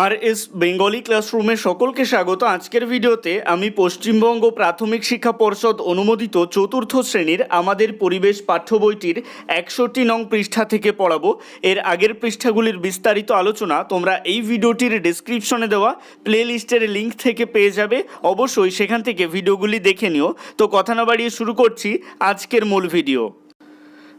আর S Bengali ক্লাসরুমে সকলকে স্বাগত। আজকের ভিডিওতে আমি পশ্চিমবঙ্গ প্রাথমিক শিক্ষা পর্ষদ অনুমোদিত চতুর্থ শ্রেণির আমাদের পরিবেশ পাঠ্য বইটির একষট্টি নং পৃষ্ঠা থেকে পড়াবো। এর আগের পৃষ্ঠাগুলির বিস্তারিত আলোচনা তোমরা এই ভিডিওটির ডেসক্রিপশনে দেওয়া প্লে লিস্টের লিঙ্ক থেকে পেয়ে যাবে। অবশ্যই সেখান থেকে ভিডিওগুলি দেখে নিও। তো কথা না বাড়িয়ে শুরু করছি আজকের মূল ভিডিও।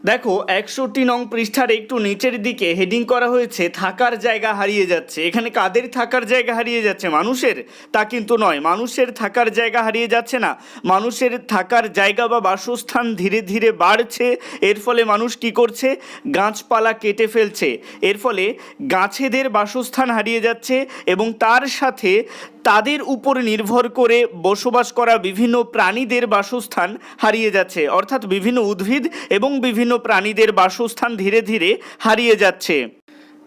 দেখো, একষট্টি নং পৃষ্ঠার একটু নিচের দিকে হেডিং করা হয়েছে, থাকার জায়গা হারিয়ে যাচ্ছে। এখানে কাদের থাকার জায়গা হারিয়ে যাচ্ছে? মানুষের? তা কিন্তু নয়। মানুষের থাকার জায়গা হারিয়ে যাচ্ছে না। মানুষের থাকার জায়গা বা বাসস্থান ধীরে ধীরে বাড়ছে। এর ফলে মানুষ কি করছে? গাছপালা কেটে ফেলছে। এর ফলে গাছেদের বাসস্থান হারিয়ে যাচ্ছে এবং তার সাথে তাদের উপর নির্ভর করে বসবাস করা বিভিন্ন প্রাণীদের বাসস্থান হারিয়ে যাচ্ছে। অর্থাৎ বিভিন্ন উদ্ভিদ এবং বিভিন্ন প্রাণীদের বাসস্থান ধীরে ধীরে হারিয়ে যাচ্ছে।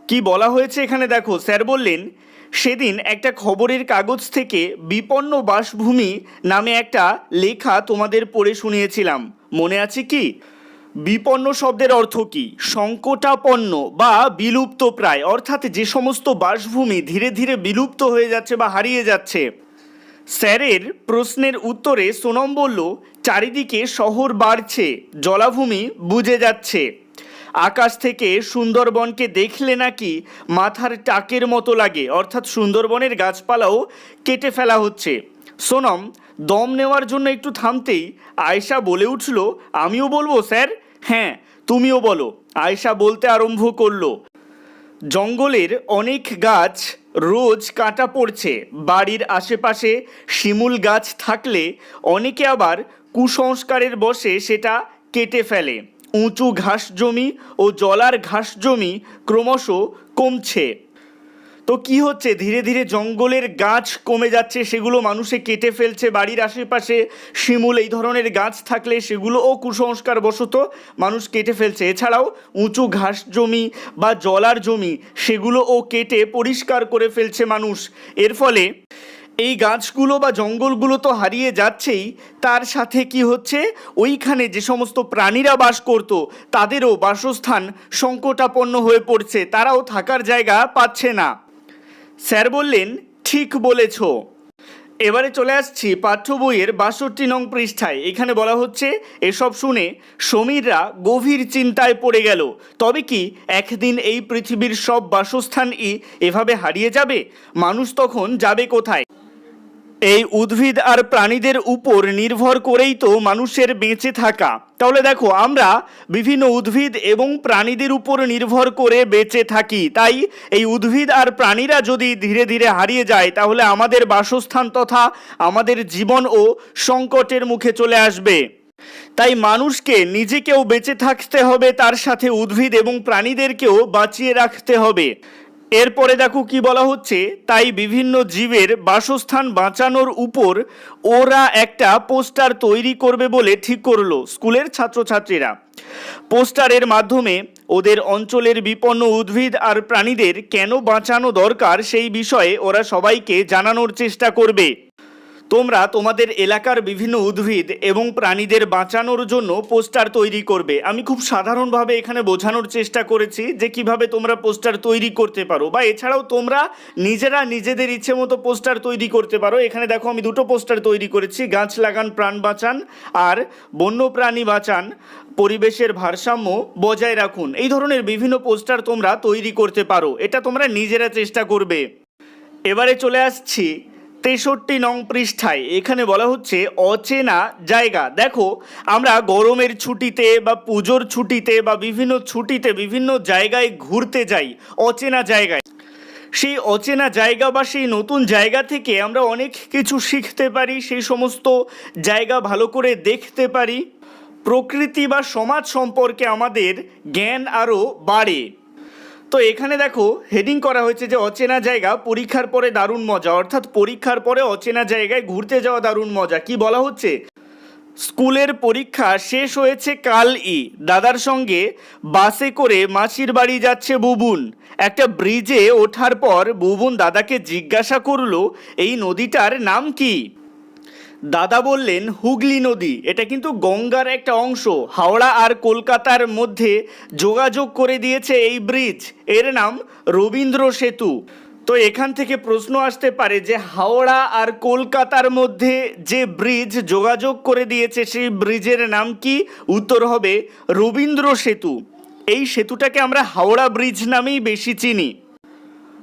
কি বলা হয়েছে এখানে দেখো, স্যার বললেন, সেদিন একটা খবরের কাগজ থেকে বিপন্ন বাসভূমি নামে একটা লেখা তোমাদের পড়ে শুনিয়েছিলাম। মনে আছে কি? বিপন্ন শব্দের অর্থ কি? সংকটাপন্ন বা বিলুপ্ত প্রায়। অর্থাৎ যে সমস্ত বাসভূমি ধীরে ধীরে বিলুপ্ত হয়ে যাচ্ছে বা হারিয়ে যাচ্ছে। স্যারের প্রশ্নের উত্তরে সোনম বলল, চারিদিকে শহর বাড়ছে, জলাভূমি বুঝে যাচ্ছে। আকাশ থেকে সুন্দরবনকে দেখলে নাকি মাথার টাকের মতো লাগে। অর্থাৎ সুন্দরবনের গাছপালাও কেটে ফেলা হচ্ছে। সোনম, দম নেওয়ার জন্য একটু থামতেই আয়শা বলে উঠল, আমিও বলব, স্যার। হ্যাঁ তুমিও বলো। আয়সা বলতে আরম্ভ করল। জঙ্গলের অনেক গাছ রোজ কাটা পড়ছে। বাড়ির আশেপাশে শিমুল গাছ থাকলে অনেকে আবার কুসংস্কারের বসে সেটা কেটে ফেলে। উঁচু ঘাস জমি ও জলার ঘাস জমি ক্রমশ কমছে। তো কি হচ্ছে? ধীরে ধীরে জঙ্গলের গাছ কমে যাচ্ছে, সেগুলো মানুষে কেটে ফেলছে, বাড়ির আশেপাশে শিমুল, এই ধরনের গাছ থাকলে সেগুলোও কুসংস্কার বশত মানুষ কেটে ফেলছে। এছাড়াও উঁচু ঘাস জমি বা জলার জমি, সেগুলোও কেটে পরিষ্কার করে ফেলছে মানুষ। এর ফলে এই গাছগুলো বা জঙ্গলগুলো তো হারিয়ে যাচ্ছেই। তার সাথে কি হচ্ছে? ওইখানে যে সমস্ত প্রাণীরা বাস করত, তাদেরও বাসস্থান সংকটাপন্ন হয়ে পড়ছে। তারাও থাকার জায়গা পাচ্ছে না। স্যার বললেন, ঠিক বলেছ। এবারে চলে আসছি পাঠ্য বইয়ের বাষট্টি নং পৃষ্ঠায়। এখানে বলা হচ্ছে, এসব শুনে সমীররা গভীর চিন্তায় পড়ে গেল। তবে কি একদিন এই পৃথিবীর সব বাসস্থানই এভাবে হারিয়ে যাবে? মানুষ তখন যাবে কোথায়? এই উদ্ভিদ আর প্রাণীদের উপর নির্ভর করেই তো মানুষের বেঁচে থাকা। তাহলে দেখো, আমরা বিভিন্ন উদ্ভিদ এবং প্রাণীদের উপর নির্ভর করে বেঁচে থাকি। তাই এই উদ্ভিদ আর প্রাণীরা যদি ধীরে ধীরে হারিয়ে যায়, তাহলে আমাদের বাসস্থান তথা আমাদের জীবনও সংকটের মুখে চলে আসবে। তাই মানুষকে নিজেকেও বেঁচে থাকতে হবে, তার সাথে উদ্ভিদ এবং প্রাণীদেরকেও বাঁচিয়ে রাখতে হবে। এরপরে দেখো কি বলা হচ্ছে, তাই বিভিন্ন জীবের বাসস্থান বাঁচানোর উপর ওরা একটা পোস্টার তৈরি করবে বলে ঠিক করল স্কুলের ছাত্রছাত্রীরা। পোস্টারের মাধ্যমে ওদের অঞ্চলের বিপন্ন উদ্ভিদ আর প্রাণীদের কেন বাঁচানো দরকার সেই বিষয়ে ওরা সবাইকে জানানোর চেষ্টা করবে। তোমরা তোমাদের এলাকার বিভিন্ন উদ্ভিদ এবং প্রাণীদের বাঁচানোর জন্য পোস্টার তৈরি করবে। আমি খুব সাধারণভাবে এখানে বোঝানোর চেষ্টা করেছি যে কীভাবে তোমরা পোস্টার তৈরি করতে পারো বা এছাড়াও তোমরা নিজেরা নিজেদের ইচ্ছে মতো পোস্টার তৈরি করতে পারো। এখানে দেখো, আমি দুটো পোস্টার তৈরি করেছি, গাছ লাগান, প্রাণ বাঁচান আর বন্য প্রাণী বাঁচান। পরিবেশের ভারসাম্য বজায় রাখুন। এই ধরনের বিভিন্ন পোস্টার তোমরা তৈরি করতে পারো। এটা তোমরা নিজেরা চেষ্টা করবে। এবারে চলে আসছি তেষট্টি নং পৃষ্ঠায় এখানে বলা হচ্ছে অচেনা জায়গা। দেখো, আমরা গরমের ছুটিতে বা পুজোর ছুটিতে বা বিভিন্ন ছুটিতে বিভিন্ন জায়গায় ঘুরতে যাই, অচেনা জায়গায়। সেই অচেনা জায়গা বা সেই নতুন জায়গা থেকে আমরা অনেক কিছু শিখতে পারি, সেই সমস্ত জায়গা ভালো করে দেখতে পারি। প্রকৃতি বা সমাজ সম্পর্কে আমাদের জ্ঞান আরও বাড়ে। তো এখানে দেখো হেডিং করা হয়েছে যে অচেনা জায়গা, পরীক্ষার পরে দারুণ মজা। অর্থাৎ পরীক্ষার পরে অচেনা জায়গায় ঘুরতে যাওয়া দারুণ মজা। কি বলা হচ্ছে? স্কুলের পরীক্ষা শেষ হয়েছে কাল ই। দাদার সঙ্গে বাসে করে মাসির বাড়ি যাচ্ছে বুবুন। একটা ব্রিজে ওঠার পর বুবুন দাদাকে জিজ্ঞাসা করল, এই নদীটার নাম কি? দাদা বললেন, হুগলি নদী, এটা কিন্তু গঙ্গার একটা অংশ। হাওড়া আর কলকাতার মধ্যে যোগাযোগ করে দিয়েছে এই ব্রিজ। এর নাম রবীন্দ্র সেতু। তো এখান থেকে প্রশ্ন আসতে পারে যে, হাওড়া আর কলকাতার মধ্যে যে ব্রিজ যোগাযোগ করে দিয়েছে, সেই ব্রিজের নাম কি? উত্তর হবে রবীন্দ্র সেতু। এই সেতুটাকে আমরা হাওড়া ব্রিজ নামেই বেশি চিনি।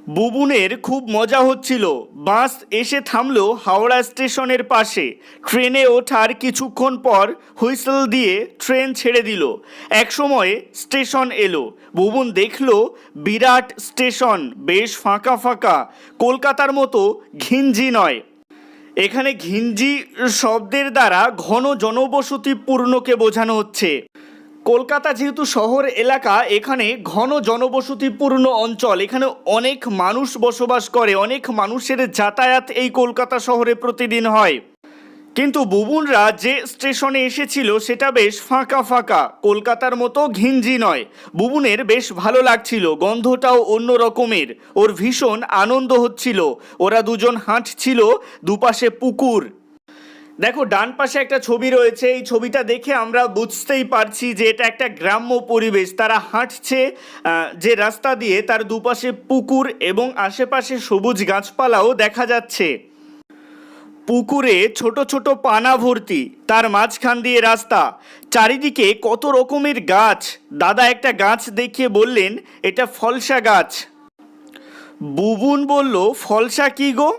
বুবুনের খুব মজা হচ্ছিল। বাস এসে থামলো হাওড়া স্টেশনের পাশে। ট্রেনে ওঠার কিছুক্ষণ পর হুইসেল দিয়ে ট্রেন ছেড়ে দিল। একসময় স্টেশন এলো। বুবুন দেখল বিরাট স্টেশন বেশ ফাঁকা ফাঁকা। কলকাতার মতো ঘিঞ্জি নয়। এখানে ঘিঞ্জি শব্দের দ্বারা ঘন জনবসতিপূর্ণকে বোঝানো হচ্ছে। কলকাতা যেহেতু শহর এলাকা, এখানে ঘন জনবসতিপূর্ণ অঞ্চল। এখানে অনেক মানুষ বসবাস করে, অনেক মানুষের যাতায়াত এই কলকাতা শহরে প্রতিদিন হয়। কিন্তু বুবুনরা যে স্টেশনে এসেছিল, সেটা বেশ ফাঁকা ফাঁকা। কলকাতার মতো ঘিঞ্জি নয়। বুবুনের বেশ ভালো লাগছিল, গন্ধটাও অন্য রকমের। ওর ভীষণ আনন্দ হচ্ছিল। ওরা দুজন হাঁটছিল দুপাশে পুকুর। দেখো, ডান পাশে একটা ছবি রয়েছে। এই ছবিটা দেখে আমরা বুঝতেই পারছি যে এটা একটা গ্রাম্য পরিবেশ। তারা হাঁটছে যে রাস্তা দিয়ে তার দুপাশে পুকুর এবং আশেপাশে সবুজ গাছপালাও দেখা যাচ্ছে। পুকুরে ছোট ছোট পানা ভর্তি, তার মাঝখান দিয়ে রাস্তা। চারিদিকে কত রকমের গাছ। দাদা একটা গাছ দেখিয়ে বললেন, এটা ফলসা গাছ। বুবুন বলল, ফলসা কি গো?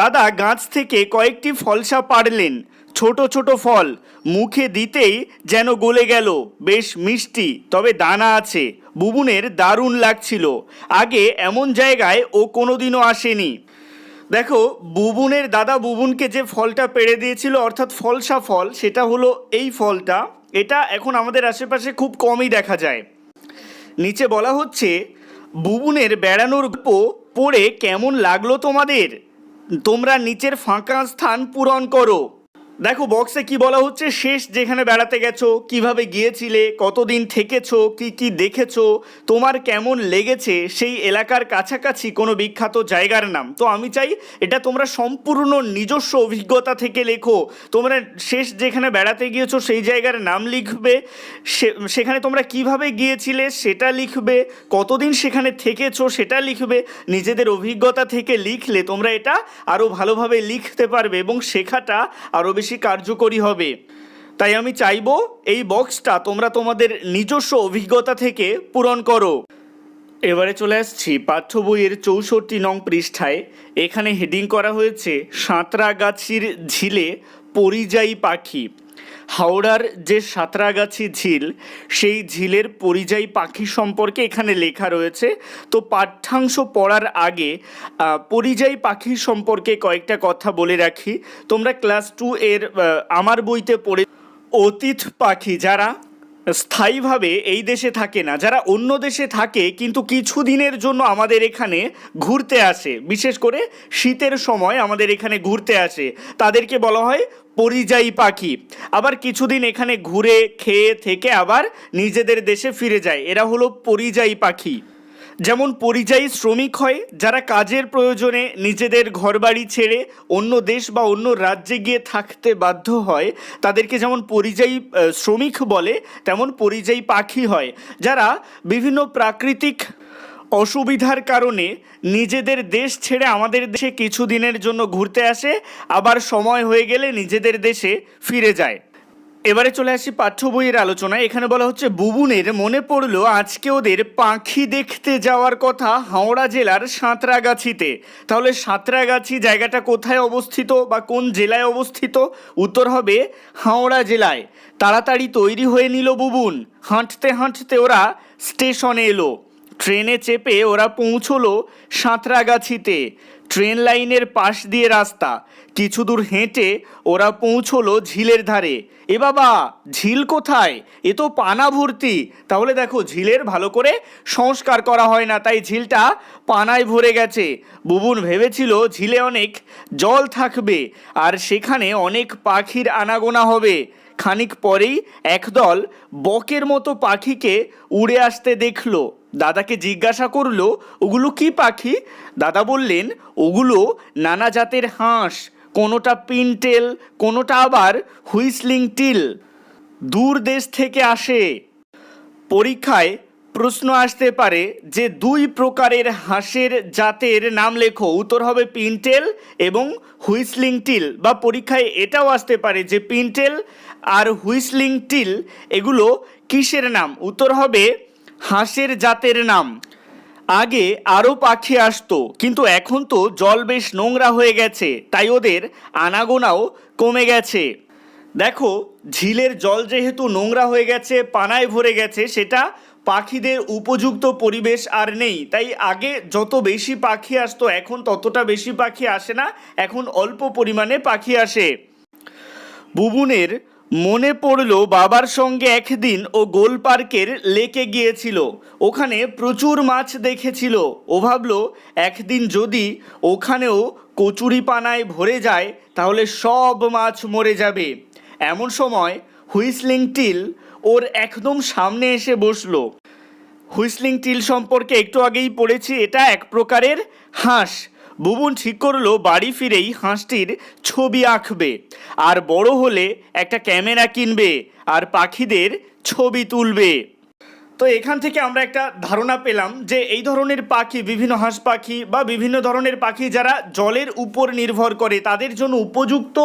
দাদা গাছ থেকে কয়েকটি ফলসা পাড়লেন। ছোট ছোট ফল মুখে দিতেই যেন গলে গেল। বেশ মিষ্টি, তবে দানা আছে। বুবুনের দারুণ লাগছিল। আগে এমন জায়গায় ও কোনোদিনও আসেনি। দেখো, বুবুনের দাদা বুবুনকে যে ফলটা পেড়ে দিয়েছিল, অর্থাৎ ফলসা ফল, সেটা হলো এই ফলটা। এটা এখন আমাদের আশেপাশে খুব কমই দেখা যায়। নিচে বলা হচ্ছে, বুবুনের বেড়ানোর গল্প পড়ে কেমন লাগল তোমাদের? তোমরা নিচের ফাঁকা স্থান পূরণ করো। দেখো বক্সে কি বলা হচ্ছে? শেষ যেখানে বেড়াতে গেছো, কীভাবে গিয়েছিলে, কতদিন থেকেছো, কি কি দেখেছ, তোমার কেমন লেগেছে, সেই এলাকার কাছাকাছি কোনো বিখ্যাত জায়গার নাম। তো আমি চাই এটা তোমরা সম্পূর্ণ নিজস্ব অভিজ্ঞতা থেকে লেখো। তোমরা শেষ যেখানে বেড়াতে গিয়েছো, সেই জায়গার নাম লিখবে। সেখানে তোমরা কীভাবে গিয়েছিলে, সেটা লিখবে। কতদিন সেখানে থেকেছো, সেটা লিখবে। নিজেদের অভিজ্ঞতা থেকে লিখলে তোমরা এটা আরও ভালোভাবে লিখতে পারবে এবং শেখাটা আরও বেশি কার্যকরী হবে। তাই আমি চাইব এই বক্সটা তোমরা তোমাদের নিজস্ব অভিজ্ঞতা থেকে পূরণ করো। এবারে চলে আসছি পাঠ্য বইয়ের চৌষট্টি নং পৃষ্ঠায়। এখানে হেডিং করা হয়েছে, সাঁতরাগাছির ঝিলে পরিযায়ী পাখি। হাওড়ার যে সাঁতরাগাছি ঝিল, সেই ঝিলের পরিযায়ী পাখি সম্পর্কে এখানে লেখা রয়েছে। তো পাঠ্যাংশ পড়ার আগে পরিযায়ী পাখি সম্পর্কে কয়েকটা কথা বলে রাখি। তোমরা ক্লাস টু এর আমার বইতে পড়ে অতীত পাখি যারা স্থায়ীভাবে এই দেশে থাকে না। যারা অন্য দেশে থাকে, কিন্তু কিছু দিনের জন্য আমাদের এখানে ঘুরতে আসে। বিশেষ করে শীতের সময় আমাদের এখানে ঘুরতে আসে। তাদেরকে বলা হয় পরিযায়ী পাখি। আবার কিছুদিন এখানে ঘুরে, খেয়ে থেকে আবার নিজেদের দেশে ফিরে যায়। এরা হলো পরিযায়ী পাখি। যেমন পরিযায়ী শ্রমিক হয়, যারা কাজের প্রয়োজনে নিজেদের ঘরবাড়ি ছেড়ে অন্য দেশ বা অন্য রাজ্যে গিয়ে থাকতে বাধ্য হয়, তাদেরকে যেমন পরিযায়ী শ্রমিক বলে, তেমন পরিযায়ী পাখি হয়, যারা বিভিন্ন প্রাকৃতিক অসুবিধার কারণে নিজেদের দেশ ছেড়ে আমাদের দেশে কিছুদিনের জন্য ঘুরতে আসে, আবার সময় হয়ে গেলে নিজেদের দেশে ফিরে যায়। এবারে চলে আসি পাঠ্য বইয়ের আলোচনায়। এখানে বলা হচ্ছে, বুবুনের মনে পড়ল আজকে ওদের পাখি দেখতে যাওয়ার কথা হাওড়া জেলার সাঁতরাগাছিতে। তাহলে সাঁতরাগাছি জায়গাটা কোথায় অবস্থিত বা কোন জেলায় অবস্থিত? উত্তর হবে হাওড়া জেলায়। তাড়াতাড়ি তৈরি হয়ে নিল বুবুন। হাঁটতে হাঁটতে ওরা স্টেশনে এলো। ট্রেনে চেপে ওরা পৌঁছলো সাঁতরাগাছিতে। ট্রেন লাইনের পাশ দিয়ে রাস্তা। কিছু দূর হেঁটে ওরা পৌঁছলো ঝিলের ধারে। এ বাবা, ঝিল কোথায়? এ তো পানা ভর্তি। তাহলে দেখো, ঝিলের ভালো করে সংস্কার করা হয় না, তাই ঝিলটা পানায় ভরে গেছে। বুবুন ভেবেছিল ঝিলে অনেক জল থাকবে, আর সেখানে অনেক পাখির আনাগোনা হবে। খানিক পরেই একদল বকের মতো পাখিকে উড়ে আসতে দেখল। দাদাকে জিজ্ঞাসা করল, ওগুলো কি পাখি? দাদা বললেন, ওগুলো নানা জাতের হাঁস। কোনোটা পিনটেল, কোনোটা আবার হুইসলিং টিল। দূর দেশ থেকে আসে। পরীক্ষায় প্রশ্ন আসতে পারে যে দুই প্রকারের হাঁসের জাতের নাম লেখো। উত্তর হবে পিনটেল এবং হুইসলিং টিল। বা পরীক্ষায় এটাও আসতে পারে যে পিনটেল আর হুইসলিং টিল, এগুলো কিসের নাম? উত্তর হবে হাঁসের জাতের নাম। আগে আরও পাখি আসতো, কিন্তু এখন তো জল বেশ নোংরা হয়ে গেছে, তাই ওদের আনাগোনাও কমে গেছে। দেখো, ঝিলের জল যেহেতু নোংরা হয়ে গেছে, পানায় ভরে গেছে, সেটা পাখিদের উপযুক্ত পরিবেশ আর নেই। তাই আগে যত বেশি পাখি আসতো, এখন ততটা বেশি পাখি আসে না, এখন অল্প পরিমাণে পাখি আসে। বুবুনের মনে পড়ল বাবার সঙ্গে একদিন ও গোল পার্কের লেকে গিয়েছিল। ওখানে প্রচুর মাছ দেখেছিল। ও ভাবলো, একদিন যদি ওখানেও কচুরি পানায় ভরে যায়, তাহলে সব মাছ মরে যাবে। এমন সময় হুইসলিং টিল ওর একদম সামনে এসে বসল। হুইসলিং টিল সম্পর্কে একটু আগেই পড়েছি, এটা এক প্রকারের হাঁস। বুবুন ঠিক করল বাড়ি ফিরেই হাঁসটির ছবি আঁকবে। আর বড় হলে একটা ক্যামেরা কিনবে আর পাখিদের ছবি তুলবে। তো এখান থেকে আমরা একটা ধারণা পেলাম যে এই ধরনের পাখি, বিভিন্ন হাঁস পাখি বা বিভিন্ন ধরনের পাখি যারা জলের উপর নির্ভর করে, তাদের জন্য উপযুক্ত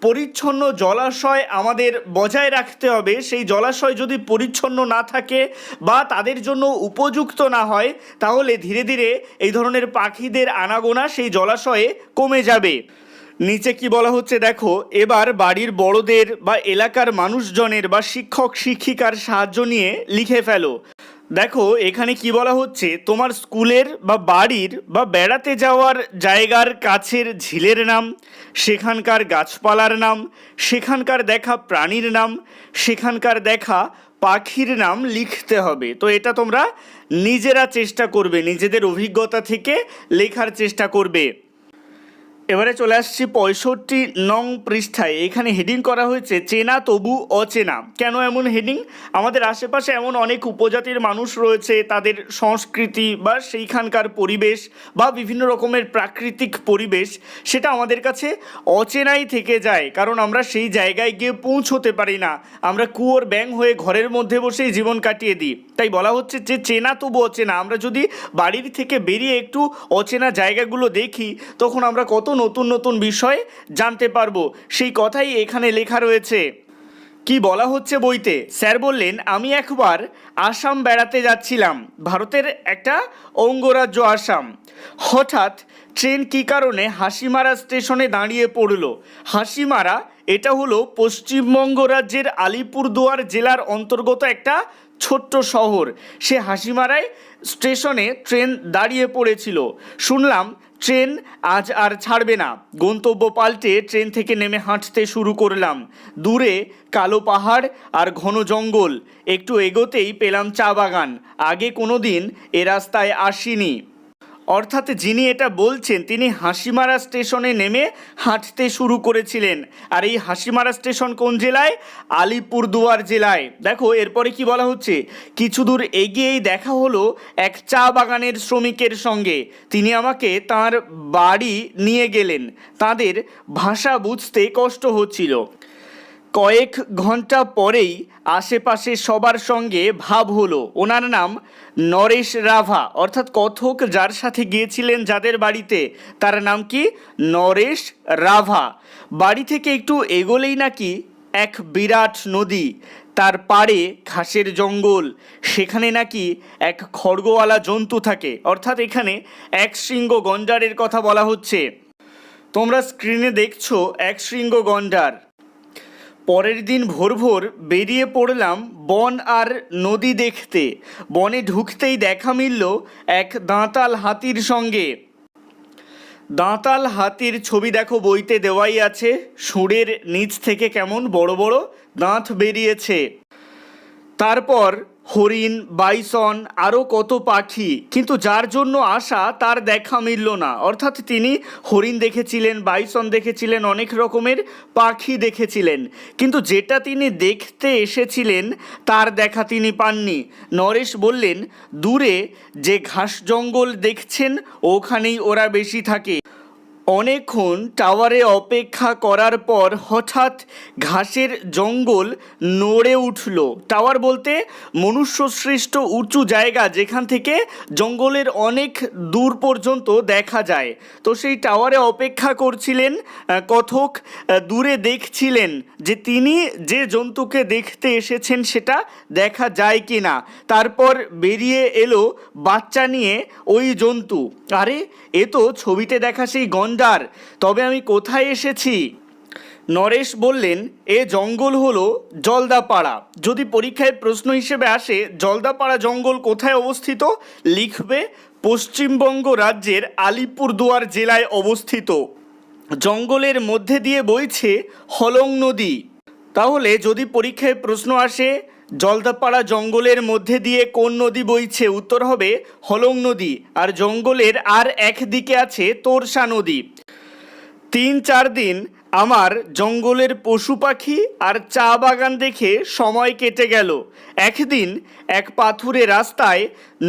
পরিচ্ছন্ন জলাশয় আমাদের বজায় রাখতে হবে। সেই জলাশয় যদি পরিচ্ছন্ন না থাকে বা তাদের জন্য উপযুক্ত না হয়, তাহলে ধীরে ধীরে এই ধরনের পাখিদের আনাগোনা সেই জলাশয়ে কমে যাবে। নিচে কি বলা হচ্ছে দেখো, এবার বাড়ির বড়দের বা এলাকার মানুষজনের বা শিক্ষক, শিক্ষিকার সাহায্য নিয়ে লিখে ফেলো। দেখো, এখানে কি বলা হচ্ছে, তোমার স্কুলের বা বাড়ির বা বেড়াতে যাওয়ার জায়গার কাছের ঝিলের নাম, সেখানকার গাছপালার নাম, সেখানকার দেখা প্রাণীর নাম, সেখানকার দেখা পাখির নাম লিখতে হবে। তো এটা তোমরা নিজেরা চেষ্টা করবে, নিজেদের অভিজ্ঞতা থেকে লেখার চেষ্টা করবে। এবারে চলে আসছি পঁয়ষট্টি নং পৃষ্ঠায়। এখানে হেডিং করা হয়েছে, চেনা তবু অচেনা। কেন এমন হেডিং আমাদের আশেপাশে এমন অনেক উপজাতির মানুষ রয়েছে, তাদের সংস্কৃতি বা সেইখানকার পরিবেশ বা বিভিন্ন রকমের প্রাকৃতিক পরিবেশ, সেটা আমাদের কাছে অচেনাই থেকে যায়। কারণ আমরা সেই জায়গায় গিয়ে পৌঁছতে পারি না। আমরা কুয়োর ব্যাং হয়ে ঘরের মধ্যে বসেই জীবন কাটিয়ে দিই। তাই বলা হচ্ছে যে, চেনা তবু অচেনা। আমরা যদি বাড়ির থেকে বেরিয়ে একটু অচেনা জায়গাগুলো দেখি, তখন আমরা কত নতুন নতুন বিষয় জানতে পারব। সেই কথাই এখানে লেখা রয়েছে। কি বলা হচ্ছে বইতে? স্যার বললেন, আমি একবার আসাম বেড়াতে যাচ্ছিলাম। ভারতের একটা অঙ্গরাজ্য আসাম। হঠাৎ ট্রেন কী কারণে হাসিমারা স্টেশনে দাঁড়িয়ে পড়ল? হাসিমারা, এটা হলো পশ্চিমবঙ্গ রাজ্যের আলিপুরদুয়ার জেলার অন্তর্গত একটা ছোট্ট শহর। সে হাসিমারায় স্টেশনে ট্রেন দাঁড়িয়ে পড়েছিল। শুনলাম ট্রেন আজ আর ছাড়বে না। গন্তব্য পাল্টে ট্রেন থেকে নেমে হাঁটতে শুরু করলাম। দূরে কালো পাহাড় আর ঘন জঙ্গল। একটু এগোতেই পেলাম চা বাগান। আগে কোনো দিন এ রাস্তায় আসিনি। অর্থাৎ যিনি এটা বলছেন, তিনি হাসিমারা স্টেশনে নেমে হাঁটতে শুরু করেছিলেন। আর এই হাসিমারা স্টেশন কোন জেলায়? আলিপুরদুয়ার জেলায়। দেখো, এরপরে কি বলা হচ্ছে? কিছু দূর এগিয়েই দেখা হলো এক চা বাগানের শ্রমিকের সঙ্গে। তিনি আমাকে তার বাড়ি নিয়ে গেলেন। তাদের ভাষা বুঝতে কষ্ট হচ্ছিল। কয়েক ঘণ্টা পরেই আশেপাশে সবার সঙ্গে ভাব হলো। ওনার নাম নরেশ রাভা। অর্থাৎ কথক যার সাথে গিয়েছিলেন যাদের বাড়িতে, তার নাম কি? নরেশ রাভা। বাড়ি থেকে একটু এগোলেই নাকি এক বিরাট নদী, তার পাড়ে ঘাসের জঙ্গল, সেখানে নাকি এক খড়গওয়ালা জন্তু থাকে। অর্থাৎ এখানে এক শৃঙ্গ গন্ডারের কথা বলা হচ্ছে। তোমরা স্ক্রিনে দেখছ এক শৃঙ্গ গন্ডার। পরের দিন ভোর ভোর বেরিয়ে পড়লাম বন আর নদী দেখতে। বনে ঢুকতেই দেখা মিলল এক দাঁতাল হাতির সঙ্গে। দাঁতাল হাতির ছবি দেখো বইতে দেওয়াই আছে। সুরের নিচ থেকে কেমন বড় বড় দাঁত বেরিয়েছে। তারপর হরিণ, বাইসন আরও কত পাখি। কিন্তু যার জন্য আসা তার দেখা মিলল না। অর্থাৎ তিনি হরিণ দেখেছিলেন, বাইসন দেখেছিলেন, অনেক রকমের পাখি দেখেছিলেন। কিন্তু যেটা তিনি দেখতে এসেছিলেন, তার দেখা তিনি পাননি। নরেশ বললেন, দূরে যে ঘাস জঙ্গল দেখছেন, ওখানেই ওরা বেশি থাকে। অনেকক্ষণ টাওয়ারে অপেক্ষা করার পর হঠাৎ ঘাসের জঙ্গল নড়ে উঠল। টাওয়ার বলতে মনুষ্য সৃষ্ট উঁচু জায়গা যেখান থেকে জঙ্গলের অনেক দূর পর্যন্ত দেখা যায়। তো সেই টাওয়ারে অপেক্ষা করছিলেন কথক দূরে দেখছিলেন যে তিনি যে জন্তুকে দেখতে এসেছেন সেটা দেখা যায় কি না তারপর বেরিয়ে এলো বাচ্চা নিয়ে ওই জন্তু। আরে, এ তো ছবিতে দেখা সেই গন্ডার তবে আমি কোথায় এসেছি? নরেশ বললেন, এ জঙ্গল হলো জলদাপাড়া। যদি পরীক্ষায় প্রশ্ন হিসেবে আসে, জলদাপাড়া জঙ্গল কোথায় অবস্থিত? লিখবে, পশ্চিমবঙ্গ রাজ্যের আলিপুরদুয়ার জেলায় অবস্থিত। জঙ্গলের মধ্যে দিয়ে বইছে হলং নদী। তাহলে যদি পরীক্ষায় প্রশ্ন আসে জলদাপাড়া জঙ্গলের মধ্যে দিয়ে কোন নদী বইছে? উত্তর হবে হলং নদী। আর জঙ্গলের আর একদিকে আছে তোরসা নদী। তিন চার দিন আমার জঙ্গলের পশু পাখি আর চা বাগান দেখে সময় কেটে গেল। একদিন এক পাথুরে রাস্তায়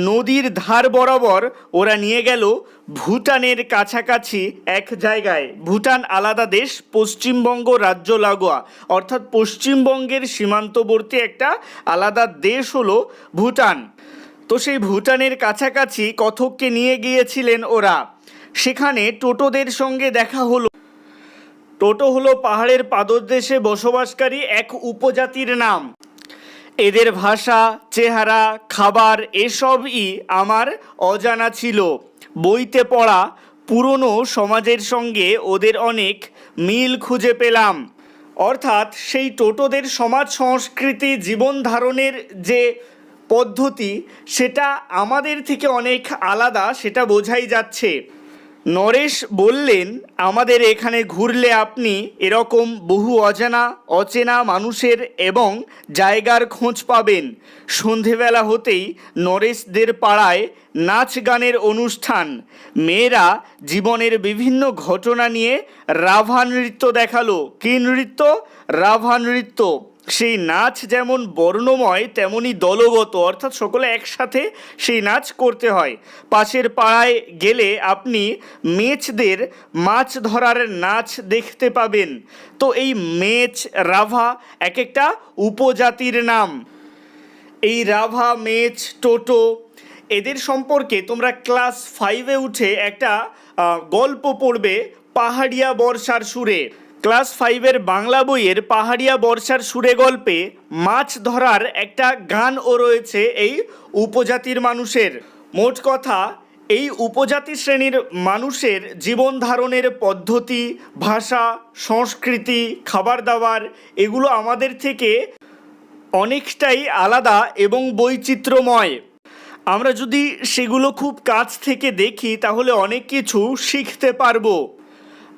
নদীর ধার বরাবর ওরা নিয়ে গেল ভুটানের কাছাকাছি এক জায়গায়। ভুটান আলাদা দেশ, পশ্চিমবঙ্গ রাজ্য লাগোয়া। অর্থাৎ পশ্চিমবঙ্গের সীমান্তবর্তী একটা আলাদা দেশ হলো ভুটান। তো সেই ভুটানের কাছাকাছি কথককে নিয়ে গিয়েছিলেন ওরা? সেখানে টোটোদের সঙ্গে দেখা হলো। টোটো হলো পাহাড়ের পাদদেশে বসবাসকারী এক উপজাতির নাম। এদের ভাষা, চেহারা, খাবার এসবই আমার অজানা ছিল। বইতে পড়া পুরনো সমাজের সঙ্গে ওদের অনেক মিল খুঁজে পেলাম। অর্থাৎ সেই টোটোদের সমাজ সংস্কৃতি জীবন ধারণের যে পদ্ধতি, সেটা আমাদের থেকে অনেক আলাদা, সেটা বোঝাই যাচ্ছে। নরেশ বললেন, আমাদের এখানে ঘুরলে আপনি এরকম বহু অজানা, অচেনা মানুষের এবং জায়গার খোঁজ পাবেন। সন্ধেবেলা হতেই নরেশদের পাড়ায় নাচ গানের অনুষ্ঠান। মেয়েরা জীবনের বিভিন্ন ঘটনা নিয়ে রাভা নৃত্য দেখাল। কী নৃত্য? রাভা নৃত্য। সেই নাচ যেমন বর্ণময়, তেমনি দলগত, অর্থাৎ সকলে একসাথে সেই নাচ করতে হয়। পাশের পাড়ায় গেলে আপনি মেচদের মাছ ধরার নাচ দেখতে পাবেন। তো এই মেচ, রাভা এক একটা উপজাতির নাম। এই রাভা, মেচ, টোটো, এদের সম্পর্কে তোমরা ক্লাস ফাইভে উঠে একটা গল্প পড়বে পাহাড়িয়া বর্ষার সুরে। ক্লাস ফাইভের বাংলা বইয়ের পাহাড়িয়া বর্ষার সুরে গল্পে মাছ ধরার একটা গানও রয়েছে এই উপজাতির মানুষের। মোট কথা, এই উপজাতি শ্রেণির মানুষের জীবন ধারণের পদ্ধতি, ভাষা, সংস্কৃতি, খাবার দাবার এগুলো আমাদের থেকে অনেকটাই আলাদা এবং বৈচিত্র্যময়। আমরা যদি সেগুলো খুব কাছ থেকে দেখি, তাহলে অনেক কিছু শিখতে পারব।